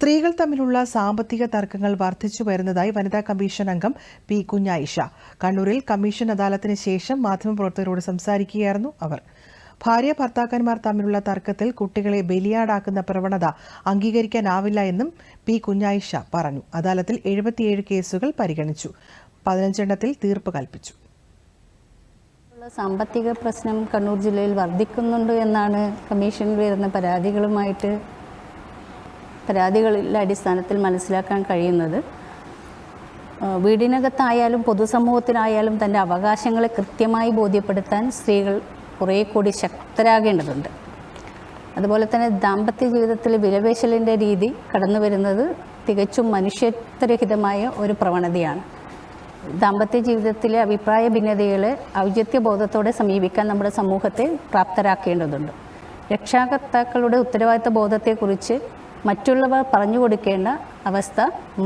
സ്ത്രീകൾ തമ്മിലുള്ള സാമ്പത്തിക തർക്കങ്ങൾ വർദ്ധിച്ചു വരുന്നതായി വനിതാ കമ്മീഷൻ അംഗം പി കുഞ്ഞായിഷ. കണ്ണൂരിൽ കമ്മീഷൻ അദാലത്തിന് ശേഷം മാധ്യമപ്രവർത്തകരോട് സംസാരിക്കുകയായിരുന്നു അവർ. ഭാര്യ ഭർത്താക്കന്മാർ തമ്മിലുള്ള തർക്കത്തിൽ കുട്ടികളെ ബലിയാടാക്കുന്ന പ്രവണത അംഗീകരിക്കാനാവില്ല എന്നും പി കുഞ്ഞായിഷ പറഞ്ഞു. അദാലത്തിൽ എഴുപത്തിയേഴ് കേസുകൾ പരിഗണിച്ചു. പതിനഞ്ചെണ്ണത്തിൽ തീർപ്പ് കൽപ്പിച്ചു. സാമ്പത്തിക പ്രശ്നം കണ്ണൂർ ജില്ലയിൽ വർദ്ധിക്കുന്നുണ്ട് എന്നാണ് കമ്മീഷനിൽ വരുന്ന പരാതികളുമായിട്ട് പരാതികളുടെ അടിസ്ഥാനത്തിൽ മനസ്സിലാക്കാൻ കഴിയുന്നത് വീടിനകത്തായാലും പൊതുസമൂഹത്തിനായാലും തന്റെ അവകാശങ്ങളെ കൃത്യമായി ബോധ്യപ്പെടുത്താൻ സ്ത്രീകൾ കുറേ കൂടി ശക്തരാകേണ്ടതുണ്ട്. അതുപോലെ തന്നെ ദാമ്പത്യ ജീവിതത്തിൽ വിലപേശലിന്റെ രീതി കടന്നു വരുന്നത് തികച്ചും മനുഷ്യത്വരഹിതമായ ഒരു പ്രവണതയാണ്. ദാമ്പത്യ ജീവിതത്തിലെ അഭിപ്രായ ഭിന്നതകളെ ഔചിത്യബോധത്തോടെ സമീപിക്കാൻ നമ്മുടെ സമൂഹത്തെ പ്രാപ്തരാക്കേണ്ടതുണ്ട്. രക്ഷാകർത്താക്കളുടെ ഉത്തരവാദിത്ത ബോധത്തെക്കുറിച്ച് മറ്റുള്ളവർ പറഞ്ഞു കൊടുക്കേണ്ട അവസ്ഥ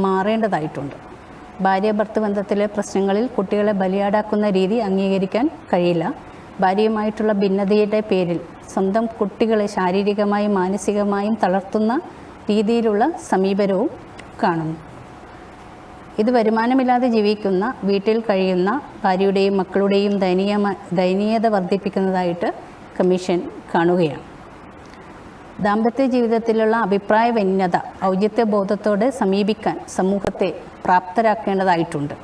മാറേണ്ടതായിട്ടുണ്ട്. ഭാര്യ ഭർത്തൃ ബന്ധത്തിലെ പ്രശ്നങ്ങളിൽ കുട്ടികളെ ബലിയാടാക്കുന്ന രീതി അംഗീകരിക്കാൻ കഴിയില്ല. ഭാര്യയുമായിട്ടുള്ള ഭിന്നതയുടെ പേരിൽ സ്വന്തം കുട്ടികളെ ശാരീരികമായും മാനസികമായും തളർത്തുന്ന രീതിയിലുള്ള സമീപനവും കാണുന്നു. ഇത് വരുമാനമില്ലാതെ ജീവിക്കുന്ന വീട്ടിൽ കഴിയുന്ന ഭാര്യയുടെയും മക്കളുടെയും ദയനീയ ദയനീയത വർദ്ധിപ്പിക്കുന്നതായിട്ട് കമ്മീഷൻ കാണുകയാണ്. ദാമ്പത്യ ജീവിതത്തിലുള്ള അഭിപ്രായ ഭിന്നത ഔചിത്യബോധത്തോടെ സമീപിക്കാൻ സമൂഹത്തെ പ്രാപ്തരാക്കേണ്ടതായിട്ടുണ്ട്.